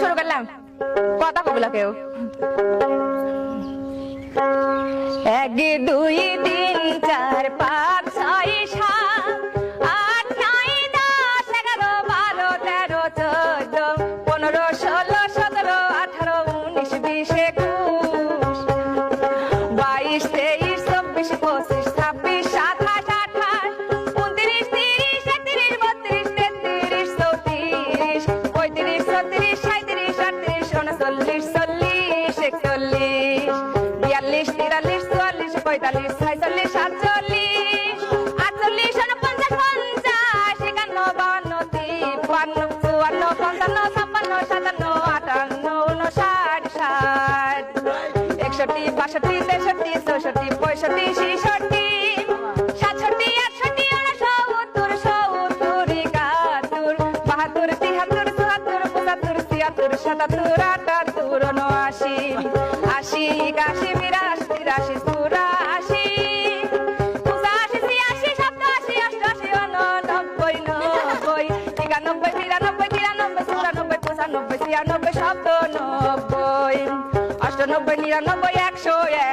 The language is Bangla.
শুরু করলাম। কথা কবলা কেউ। এক, দুই, তিন, চার, পাঁচ, ছয়, সাত, আট, নয়, দশ, এগারো, বারো, তেরো, চোদ্দ একচল্লিশ বিয়াল্লিশ, তিরাল্লিশ, চুয়াল্লিশ, পঁয়তাল্লিশ, ছয়চল্লিশ, সাতচল্লিশ, আটচল্লিশ উনপঞ্চাশ পঞ্চাশ, একান্ন বান্ন তিপ্পান্ন, চুয়ান্ন, পঞ্চান্ন, ছাপ্পান্ন, সাতান্ন, আটান্ন উনষাট ষাট, একষট্টি, বাষট্টি, তেষট্টি পঁয়ষট্টি, ছেষট্টি ছিয়াত্তর সাতাত্তর আটাত্তর আসি একাশি বিরাশি তিরাশি তুরা উননব্বই নব্বই বিরানব্বই তিরানব্বই চুরানব্বই অষ্টানব্বই, নিরানব্বই, একশো এক।